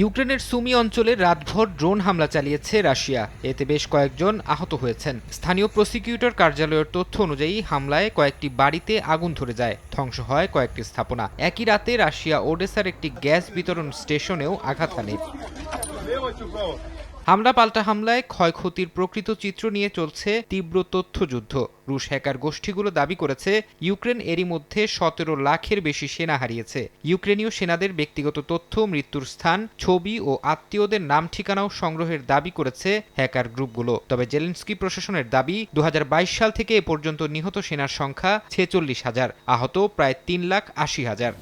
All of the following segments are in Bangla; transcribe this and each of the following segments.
ইউক্রেনের সুমি অঞ্চলে রাতভর ড্রোন হামলা চালিয়েছে রাশিয়া। এতে বেশ কয়েকজন আহত হয়েছেন। স্থানীয় প্রসিকিউটর কার্যালয়ের তথ্য অনুযায়ী হামলায় কয়েকটি বাড়িতে আগুন ধরে যায়। ধ্বংস হয় কয়েকটি স্থাপনা। একই রাতে রাশিয়া ওডেসার একটি গ্যাস বিতরণ স্টেশনেও আঘাত হানে। হামলা পাল্টা হামলায় ক্ষয়ক্ষতির প্রকৃত চিত্র নিয়ে চলছে তীব্র তথ্যযুদ্ধ। রুশ হ্যাকার গোষ্ঠীগুলো দাবি করেছে, ইউক্রেন এরই মধ্যে সতেরো লাখের বেশি সেনা হারিয়েছে। ইউক্রেনীয় সেনাদের ব্যক্তিগত তথ্য, মৃত্যুর স্থান, ছবি ও আত্মীয়দের নাম, ঠিকানাও সংগ্রহের দাবি করেছে হ্যাকার গ্রুপগুলো। তবে জেলেন্সকি প্রশাসনের দাবি দু হাজার বাইশ সাল থেকে এ পর্যন্ত নিহত সেনার সংখ্যা ছেচল্লিশ হাজার, আহত প্রায় তিন লাখ আশি হাজার।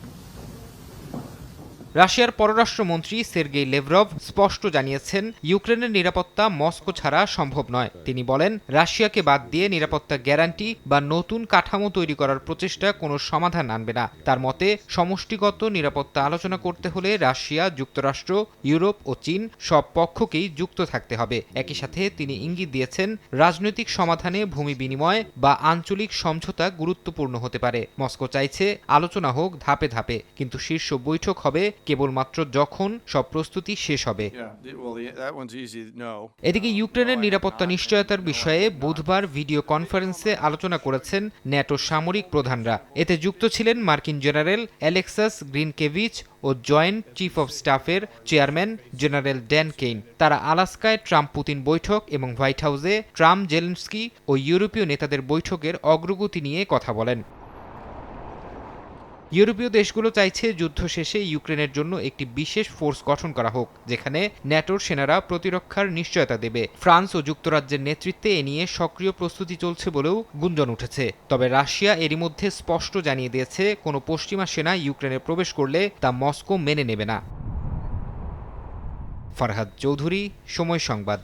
রাশিয়ার পররাষ্ট্রমন্ত্রী সের্গেই লেভরভ স্পষ্ট জানিয়েছেন, ইউক্রেনের নিরাপত্তা মস্কো ছাড়া সম্ভব নয়। তিনি বলেন, রাশিয়াকে বাদ দিয়ে নিরাপত্তা গ্যারান্টি বা নতুন কাঠামো তৈরি করার প্রচেষ্টা কোনো সমাধান আনবে না। তার মতে, সমষ্টিগত নিরাপত্তা আলোচনা করতে হলে রাশিয়া, যুক্তরাষ্ট্র, ইউরোপ ও চীন সব পক্ষকেই যুক্ত থাকতে হবে। একই সাথে তিনি ইঙ্গিত দিয়েছেন, রাজনৈতিক সমাধানে ভূমি বিনিময় বা আঞ্চলিক সমঝোতা গুরুত্বপূর্ণ হতে পারে। মস্কো চাইছে, আলোচনা হোক ধাপে ধাপে, কিন্তু শীর্ষ বৈঠক হবে কেবলমাত্র যখন সব প্রস্তুতি শেষ হবে. এদিকে ইউক্রেনের নিরাপত্তা নিশ্চয়তার বিষয়ে বুধবার ভিডিও কনফারেন্সে আলোচনা করেছেন ন্যাটো সামরিক প্রধানরা। এতে যুক্ত ছিলেন মার্কিন জেনারেল অ্যালেক্সাস গ্রিনকেভিচ ও জয়েন্ট চিফ অব স্টাফের চেয়ারম্যান জেনারেল ড্যান কেইন। তারা আলাস্কায় ট্রাম্প পুতিন বৈঠক এবং হোয়াইট হাউসে ট্রাম্প জেলেন্সকি ও ইউরোপীয় নেতাদের বৈঠকের অগ্রগতি নিয়ে কথা বলেন। ইউরোপীয় দেশগুলো চাইছে যুদ্ধ শেষে ইউক্রেনের জন্য একটি বিশেষ ফোর্স গঠন করা হোক, যেখানে ন্যাটোর সেনারা প্রতিরক্ষার নিশ্চয়তা দেবে। ফ্রান্স ও যুক্তরাজ্যের নেতৃত্বে এ নিয়ে সক্রিয় প্রস্তুতি চলছে বলেও গুঞ্জন উঠেছে। তবে রাশিয়া এরই মধ্যে স্পষ্ট জানিয়ে দিয়েছে, কোনো পশ্চিমা সেনা ইউক্রেনে প্রবেশ করলে তা মস্কো মেনে নেবে না। ফারহাদ চৌধুরী, সময় সংবাদ।